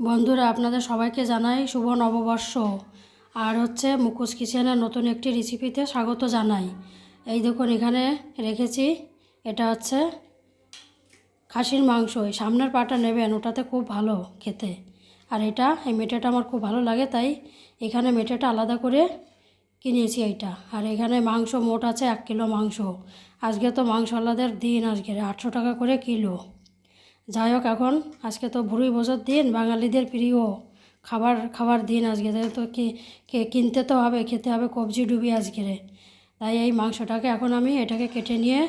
বন্ধুরা, আপনাদের সবাইকে জানাই শুভ নববর্ষ। আর হচ্ছে মুখোশ কিচেনের নতুন একটি রেসিপিতে স্বাগত জানাই। এই দেখুন, এখানে রেখেছি, এটা হচ্ছে খাসির মাংস। সামনের পাটা নেবেন, ওটাতে খুব ভালো খেতে। আর এটা, এই মেটেটা আমার খুব ভালো লাগে, তাই এখানে মেটেটা আলাদা করে কিনেছি এইটা। আর এখানে মাংস মোট আছে এক কিলো মাংস। আজকে তো মাংসওয়ালাদের দিন, আজকে আটশো টাকা করে কিলো। যাই হোক এখন, আজকে তো ভুড়ি বোঝার দিন, বাঙালিদের প্রিয় খাবার খাবার দিন আজকে। তো কি, কে, কিনতে তো হবে, খেতে হবে কবজি ডুবি আজকে তাই এই মাংসটাকে এখন আমি এটাকে কেটে নিয়ে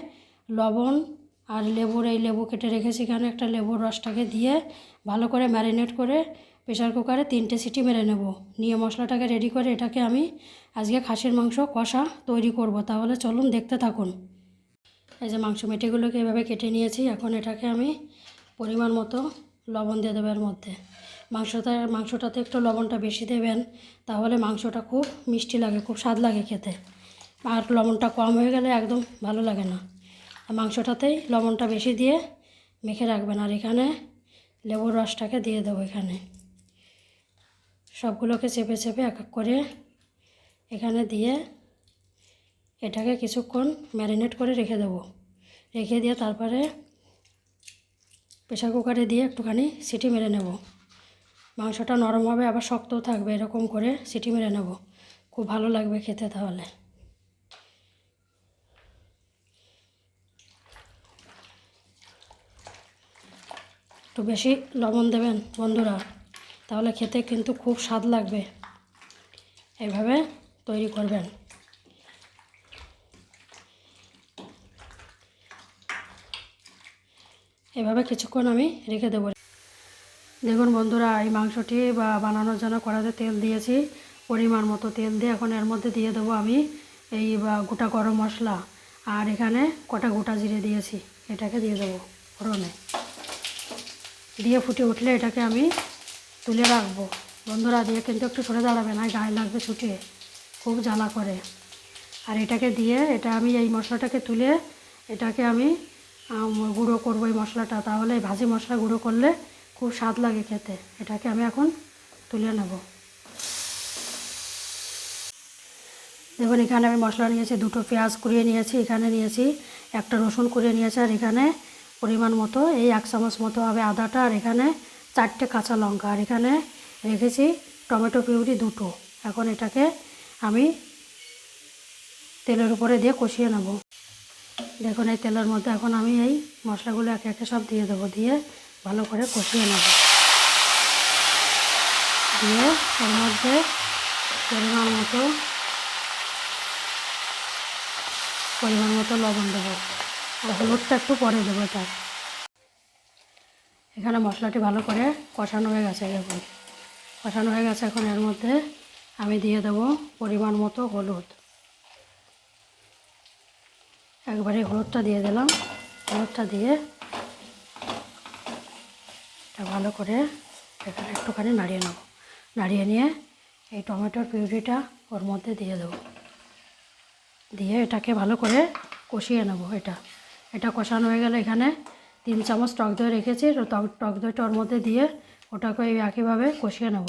লবণ আর লেবুর, এই লেবু কেটে রেখেছি এখানে একটা লেবুর রসটাকে দিয়ে ভালো করে ম্যারিনেট করে প্রেশার কুকারে তিনটে সিটি মেরে নেব। নিয়ে মশলাটাকে রেডি করে এটাকে আমি আজকে খাসির মাংস কষা তৈরি করব। তাহলে চলুন দেখতে থাকুন। এই যে মাংস মেটেগুলোকে এভাবে কেটে নিয়েছি, এখন এটাকে আমি পরিমাণ মতো লবণ দিয়ে দেবো এর মধ্যে। মাংসটা, মাংসটাতে একটু লবণটা বেশি দেবেন, তাহলে মাংসটা খুব মিষ্টি লাগে, খুব স্বাদ লাগে খেতে। আর লবণটা কম হয়ে গেলে একদম ভালো লাগে না। মাংসটাতেই লবণটা বেশি দিয়ে মেখে রাখবেন। আর এখানে লেবুর রসটাকে দিয়ে দেবো এখানে। সবগুলোকে চেপে চেপে এক এক করে এখানে দিয়ে এটাকে কিছুক্ষণ ম্যারিনেট করে রেখে দেবো। রেখে দিয়ে তারপরে প্রেশার কুকারে দিয়ে একটুখানি সিটি মেরে নেব। মাংসটা নরম হবে, আবার শক্তও থাকবে, এরকম করে সিটি মেরে নেব। খুব ভালো লাগবে খেতে তাহলে। একটু বেশি লবণ দেবেন বন্ধুরা, তাহলে খেতে কিন্তু খুব স্বাদ লাগবে। এভাবে তৈরি করবেন। এভাবে কিছুক্ষণ আমি রেখে দেবো। দেখুন বন্ধুরা এই মাংসটি বা বানানোর জন্য কড়াতে তেল দিয়েছি পরিমাণ মতো তেল দিয়ে এখন এর মধ্যে দিয়ে দেবো আমি এই বা গোটা গরম মশলা। আর এখানে কটা গোটা জিরে দিয়েছি এটাকে দিয়ে দেবো ফোড়নে। দিয়ে ফুটে উঠলে এটাকে আমি তুলে রাখব। বন্ধুরা দিয়ে কিন্তু একটু সরে দাঁড়াবে না গায়ে লাগবে ছুটে খুব জ্বালা করে। আর এটাকে দিয়ে এটা আমি এই মশলাটাকে তুলে এটাকে আমি আম, গুঁড়ো করব এই মশলাটা। তাহলে এই ভাজি মশলা গুঁড়ো করলে খুব স্বাদ লাগে খেতে। এটাকে আমি এখন তুলে নেব। দেখুন, এখানে আমি মশলা নিয়েছি, দুটো পেঁয়াজ কুড়িয়ে নিয়েছি, এখানে নিয়েছি একটা রসুন কুড়িয়ে নিয়েছি, আর এখানে পরিমাণ মতো এই এক চামচ মতো হবে আদাটা, আর এখানে চারটে কাঁচা লঙ্কা। আর এখানে রেখেছি টমেটো পিউরি দুটো। এখন এটাকে আমি তেলের উপরে দিয়ে কষিয়ে নেব। দেখুন, এই তেলের মধ্যে এখন আমি এই মশলাগুলো একে একে সব দিয়ে দেবো, দিয়ে ভালো করে কষিয়ে নেব। দিয়ে এর মধ্যে পরিমাণ মতো পরিমাণ মতো লবণ দেবো। আর হলুদটা একটু পরে দেবো এটা। এখানে মশলাটি ভালো করে কষানো হয়ে গেছে, দেখুন। কষানো হয়ে গেছে, এখন এর মধ্যে আমি দিয়ে দেবো পরিমাণ মতো হলুদ। একবারে হলুদটা দিয়ে দিলাম। হলুদটা দিয়ে এটা ভালো করে এখানে একটুখানি নাড়িয়ে নেব। নাড়িয়ে নিয়ে এই টমেটোর পিউরিটা ওর মধ্যে দিয়ে দেবো। দিয়ে এটাকে ভালো করে কষিয়ে নেব এটা। এটা কষানো হয়ে গেলে এখানে তিন চামচ টক দই রেখেছি। টক দইটা ওর মধ্যে দিয়ে ওটাকে এই একইভাবে কষিয়ে নেব।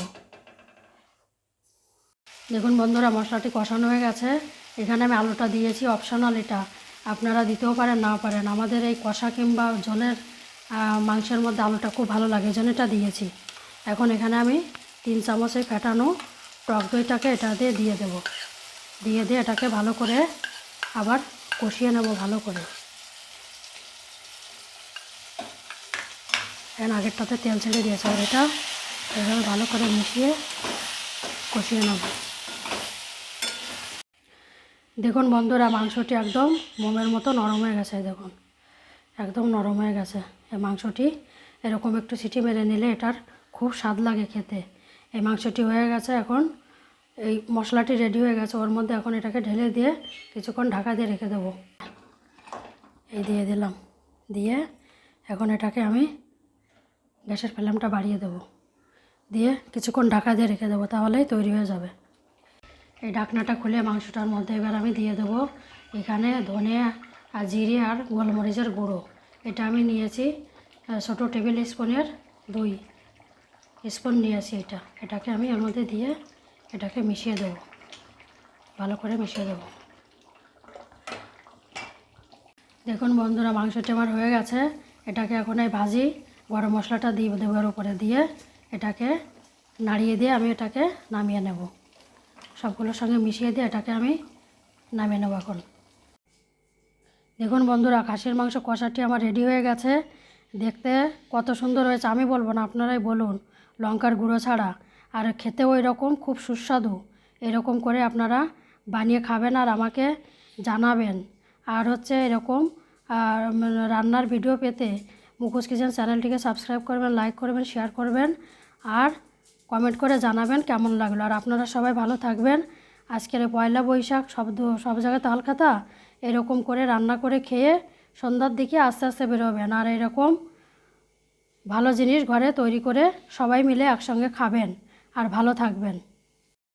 দেখুন বন্ধুরা, মশলাটি কষানো হয়ে গেছে। এখানে আমি আলুটা দিয়েছি, অপশনাল এটা। আপনারা দিতেও পারেন না পারেন। আমাদের এই কষা কিংবা আহ, মাংসের মধ্যে আলুটা খুব ভালো লাগে জন্য এটা দিয়েছি। এখন এখানে আমি তিন চামচে ফেটানো টক দইটাকে এটা দিয়ে দিয়ে দেব। দিয়ে দিয়ে এটাকে ভালো করে আবার কষিয়ে নেব ভালো করে। এখন আগেরটাতে তেল ছেড়ে দিয়েছে আর এটা এভাবে ভালো করে মিশিয়ে কষিয়ে নেব। দেখুন বন্ধুরা, মাংসটি একদম মোমের মতো নরম হয়ে গেছে, দেখুন। একদম নরম হয়ে গেছে এই মাংসটি। এরকম একটু সিটি মেরে নিলে এটার খুব স্বাদ লাগে খেতে। এই মাংসটি হয়ে গেছে এখন, এই মশলাটি রেডি হয়ে গেছে, ওর মধ্যে এখন এটাকে ঢেলে দিয়ে কিছুক্ষণ ঢাকা দিয়ে রেখে দেবো। এই দিয়ে দিলাম। দিয়ে এখন এটাকে আমি গ্যাসের ফ্লেমটা বাড়িয়ে দেবো। দিয়ে কিছুক্ষণ ঢাকা দিয়ে রেখে দেবো, তাহলেই তৈরি হয়ে যাবে। এই ঢাকনাটা খুলে মাংসটার মধ্যে এবার আমি দিয়ে দেবো এখানে ধনে আর জিরে আর গোলমরিচের গুঁড়ো। এটা আমি নিয়েছি ছোটো টেবিল স্পুনের দুই। স্পুন নিয়েছি এটা। এটাকে আমি এর মধ্যে দিয়ে এটাকে মিশিয়ে দেবো। ভালো করে মিশিয়ে দেবো। দেখুন বন্ধুরা, মাংসটি আমার হয়ে গেছে। এটাকে এখন এই ভাজি গরম মশলাটা দিয়ে দেবো উপরে দিয়ে। এটাকে নাড়িয়ে দিয়ে আমি এটাকে নামিয়ে নেব। সবগুলোর সঙ্গে মিশিয়ে দিয়ে এটাকে আমি নামিয়ে নেব এখন। দেখুন বন্ধুরা, খাসির মাংস কষাটি আমার রেডি হয়ে গেছে। দেখতে কত সুন্দর হয়েছে। আমি বলব না, আপনারাই বলুন, লঙ্কার গুঁড়ো ছাড়া। আর খেতেও এরকম খুব সুস্বাদু। এরকম করে আপনারা বানিয়ে খাবেন আর আমাকে জানাবেন। আর হচ্ছে এরকম, আর রান্নার ভিডিও পেতে মুখোশ কিচেন চ্যানেলটিকে সাবস্ক্রাইব করবেন লাইক করবেন শেয়ার করবেন। আর কমেন্ট করে জানাবেন কেমন লাগল। আর আপনারা সবাই ভালো থাকবেন। আজকের পয়লা বৈশাখ সব সব জায়গায় তালখাতা এরকম করে রান্না করে খেয়ে সন্ধ্যার দিকে আস্তে আস্তে বেরোবেন। আর এরকম ভালো জিনিস ঘরে তৈরি করে সবাই মিলে একসঙ্গে খাবেন। আর ভালো থাকবেন।